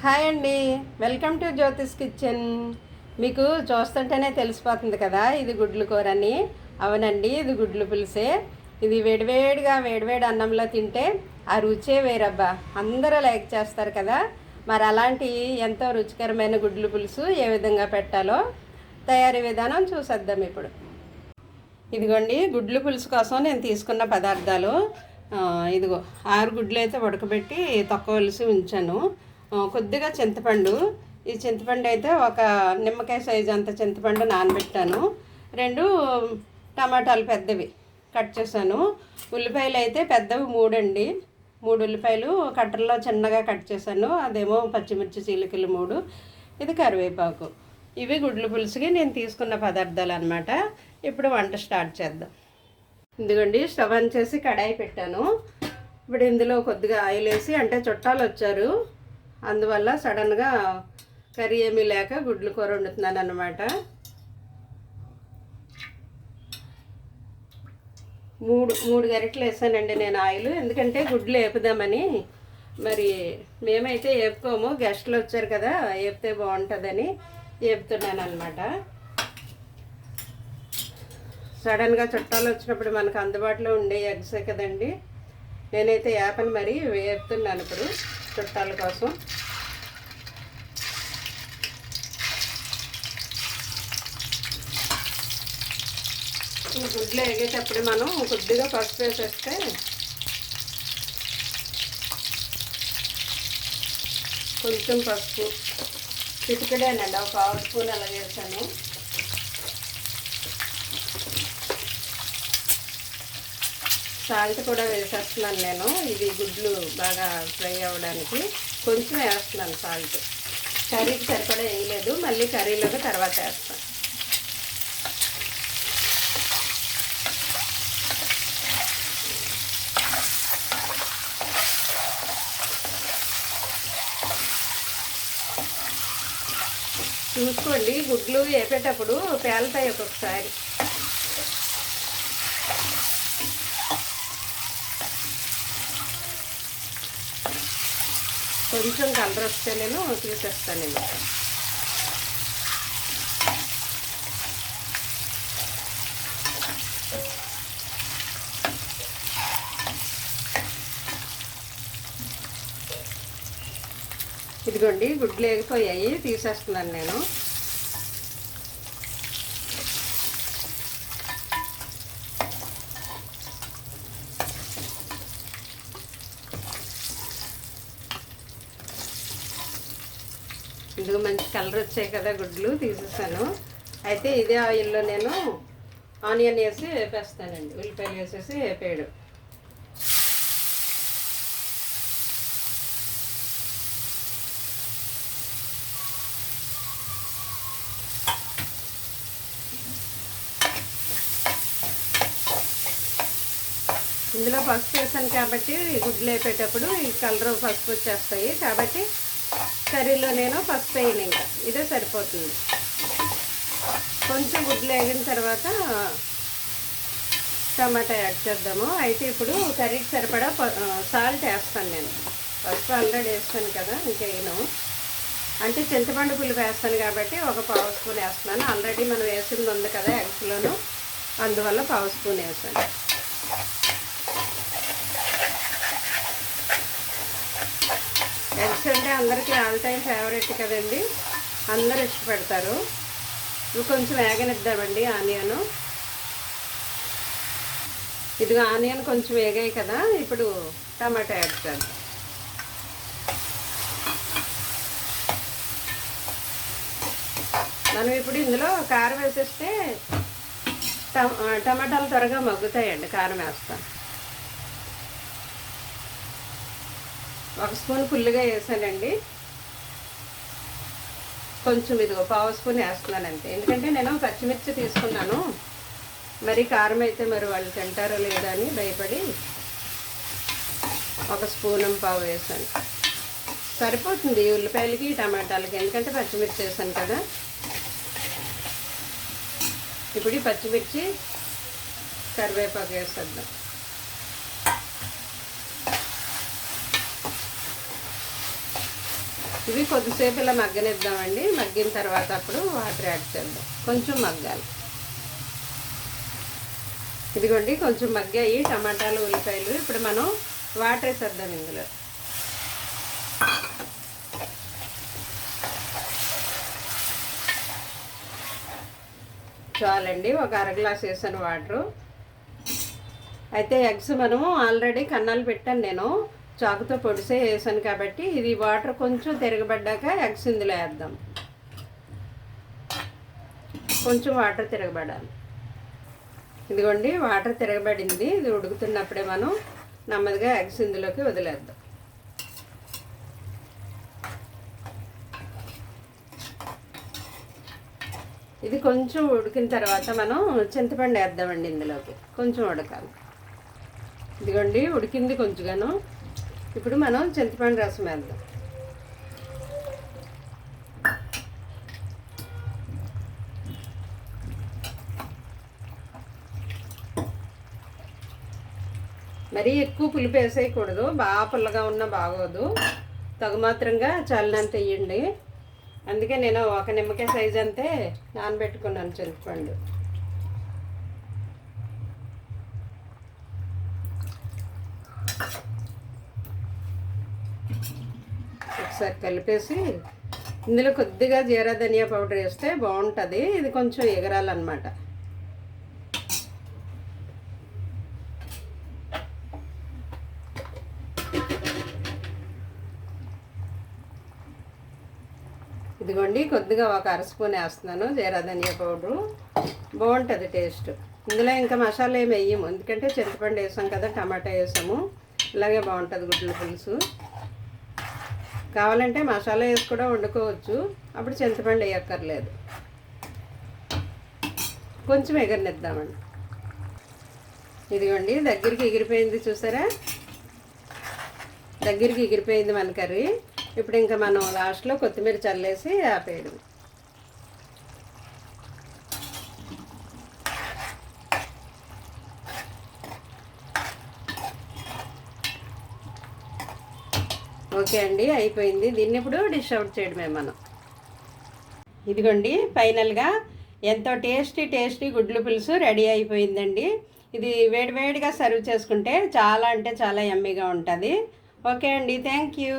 Hi అండి. Welcome to Jyothi's kitchen. మీకు చూస్తుంటేనే తెలిసిపోతుంది కదా ఇది గుడ్లు కూర అని అవునండి ఇది గుడ్లు పులుసే. ఇది వేడివేడిగా వేడివేడి అన్నంలో తింటే ఆ రుచే వేరబ్బా. అందరూ లైక్ చేస్తారు కదా. మరి అలాంటి ఎంతో రుచికరమైన గుడ్లు పులుసు ఏ విధంగా పెట్టాలో తయారీ విధానం చూసేద్దాం ఇప్పుడు. ఇదిగోండి గుడ్లు పులుసు కోసం నేను తీసుకున్న పదార్థాలు. ఇదిగో ఆరు గుడ్లు అయితే ఉడకబెట్టి తక్కువలిసి ఉంచాను. కొద్దిగా చింతపండు. ఈ చింతపండు అయితే ఒక నిమ్మకాయ సైజు అంత చింతపండు నానబెట్టాను. రెండు టమాటాలు పెద్దవి కట్ చేశాను. ఉల్లిపాయలు అయితే పెద్దవి మూడండి. మూడు ఉల్లిపాయలు కట్టర్లో చిన్నగా కట్ చేశాను. అదేమో పచ్చిమిర్చి చీలికలు మూడు. ఇది కరివేపాకు. ఇవి గుడ్లు పులుసుకి నేను తీసుకున్న పదార్థాలు అనమాట ఇప్పుడు వంట స్టార్ట్ చేద్దాం. ఇదిగోండి స్టవ్ ఆన్ చేసి కడాయి పెట్టాను. ఇప్పుడు ఇందులో కొద్దిగా ఆయిల్ వేసి అంటే చుట్టాలు వచ్చారు. అందువల్ల సడన్గా కర్రీ ఏమీ లేక గుడ్లు కూర వండుతున్నాను అనమాట మూడు మూడు గరిటలు వేసానండి నేను ఆయిల్. ఎందుకంటే గుడ్లు వేపుదామని మరి మేమైతే వేపుకోము. గెస్ట్లు వచ్చారు కదా వేపితే బాగుంటుందని వేపుతున్నాను అనమాట సడన్గా చుట్టాలు వచ్చినప్పుడు మనకు అందుబాటులో ఉండే ఎగ్సే కదండి నేనైతే యాపని మరి వేపుతున్నాను ఇప్పుడు. చుట్టాల కోసం. ఈ గుడ్లు వేగేటప్పుడు మనం కొద్దిగా పసుపు వేసేస్తే కొంచెం పసుపు. చిటికడేనండి ఒక పావు స్పూన్ అలా వేసాను. సాల్ట్ కూడా వేసేస్తున్నాను నేను. ఇది గుడ్లు బాగా ఫ్రై అవ్వడానికి కొంచెం వేస్తున్నాను సాల్ట్. కర్రీకి సరిపడా వేయలేదు. మళ్ళీ కర్రీలోకి తర్వాత వేస్తాను. చూసుకోండి గుడ్లు వేపేటప్పుడు పేలుతాయి ఒక్కొక్కసారి. కొంచెం కలర్ వస్తే నేను తీసేస్తాను ఇది ఇదిగోండి గుడ్లు వేగిపోయాయి తీసేస్తున్నాను నేను. ఇదిగో మంచి కలర్ వచ్చాయి కదా గుడ్లు తీసేసాను. అయితే ఇదే ఆయిల్లో నేను ఆనియన్ వేసి వేపేస్తానండి ఉల్లిపాయలు వేసేసి వేపేయడం. ఇందులో పసుపు వేసాను కాబట్టి గుడ్లు వేపేటప్పుడు ఈ కలర్ పసుపు వచ్చేస్తాయి. కాబట్టి కర్రీలో నేను పసుపు వేయను ఇంకా. ఇదే సరిపోతుంది. కొంచెం గుడ్లు వేగిన తర్వాత టమాటా యాడ్ చేద్దాము. అయితే ఇప్పుడు కర్రీకి సరిపడా సాల్ట్ వేస్తాను నేను. పసుపు ఆల్రెడీ వేస్తాను కదా ఇంకేను అంటే చింతపండు పులుపు వేస్తాను కాబట్టి ఒక పావు స్పూన్ వేస్తున్నాను. ఆల్రెడీ మనం వేసింది ఉంది కదా ఎగ్స్లోను అందువల్ల పావు స్పూన్ వేస్తాను ఎగ్స్ అంటే అందరికీ ఆల్ టైం ఫేవరెట్ కదండి. అందరు ఇష్టపడతారు. ఇవి కొంచెం వేగనిద్దామండి ఆనియన్. ఇదిగో ఆనియన్ కొంచెం వేగాయి కదా. ఇప్పుడు టమాటా యాడ్ చేద్దాం. మనం ఇప్పుడు ఇందులో కారం వేసేస్తే టమాటాలు త్వరగా మగ్గుతాయండి. కారం వేస్తాం. ఒక స్పూన్ ఫుల్గా వేసానండి. కొంచెం ఇదిగో పావు స్పూన్ వేస్తున్నాను అంతే ఎందుకంటే నేను పచ్చిమిర్చి తీసుకున్నాను. మరి కారం అయితే మరి వాళ్ళు తింటారో లేదో అని భయపడి ఒక స్పూన్ పావు వేసాను. సరిపోతుంది ఉల్లిపాయలకి టమాటాలకి. ఎందుకంటే పచ్చిమిర్చి వేసాను కదా. ఇప్పుడు పచ్చిమిర్చి కరివేపాకు వేసేద్దాం. ఇవి కొద్దిసేపు ఇలా మగ్గనిద్దామండి. మగ్గిన తర్వాత అప్పుడు వాటర్ యాడ్ చేద్దాం. కొంచెం మగ్గాలి. ఇదిగోండి కొంచెం మగ్గాయి టమాటాలు ఉల్లిపాయలు. ఇప్పుడు మనం వాటర్ వేసేద్దాం ఇందులో. చాలండి ఒక అర గ్లాస్ వేసాను వాటరు. అయితే ఎగ్స్ మనము ఆల్రెడీ కన్నాలు పెట్టాను నేను. చాకుతో పొడిసే వేసాను కాబట్టి ఇది వాటర్ కొంచెం తిరగబడ్డాక ఎగ్స్ ఇందులో వేద్దాం. కొంచెం వాటర్ తిరగబడాలి. ఇదిగోండి వాటర్ తిరగబడింది. ఇది ఉడుకుతున్నప్పుడే మనం నెమ్మదిగా ఎగ్స్ ఇందులోకి వదిలేద్దాం. ఇది కొంచెం ఉడికిన తర్వాత మనం చింతపండు వేద్దామండి ఇందులోకి. కొంచెం ఉడకాలి. ఇదిగోండి ఉడికింది కొంచెంగాను. ఇప్పుడు మనం చింతపండు రసం వేద్దాం. మరీ ఎక్కువ పులుపు వేసేయకూడదు బాగా పుల్లగా ఉన్నా బాగోదు. తగుమాత్రంగా చల్లినంత వేయండి. అందుకే నేను ఒక నిమ్మకాయ సైజ్ అంతే నానబెట్టుకున్నాను చింతపండు. ఒకసారి కలిపేసి ఇందులో కొద్దిగా జీరా ధనియా పౌడర్ వేస్తే బాగుంటుంది. ఇది కొంచెం ఎగరాలన్నమాట. ఇదిగోండి కొద్దిగా ఒక అర స్పూన్ వేస్తున్నాను జీరా ధనియా పౌడరు. బాగుంటుంది టేస్ట్. ఇందులో ఇంకా మసాలా ఏమి వేయము. ఎందుకంటే చింతపండు వేసాం కదా టమాటా వేసాము. ఇలాగే బాగుంటుంది గుడ్ల పులుసు. కావాలంటే మసాలా వేసి కూడా వండుకోవచ్చు. అప్పుడు చింతపండు వేయక్కర్లేదు. కొంచెం ఎగరనిద్దామండి. ఇదిగోండి దగ్గరికి ఎగిరిపోయింది చూసారా? దగ్గరికి ఎగిరిపోయింది మన కర్రీ. ఇప్పుడు ఇంకా మనం లాస్ట్లో కొత్తిమీర చల్లేసి ఆపేయడం ఓకే అండి అయిపోయింది. దీన్ని ఇప్పుడు డిష్ అవుట్ చేయడమే మనం. ఇదిగోండి ఫైనల్గా ఎంతో టేస్టీ టేస్టీ గుడ్లు పులుసు రెడీ అయిపోయిందండి. ఇది వేడివేడిగా సర్వ్ చేసుకుంటే చాలా అంటే చాలా ఎమ్మీగా ఉంటుంది. ఓకే అండి థ్యాంక్ యూ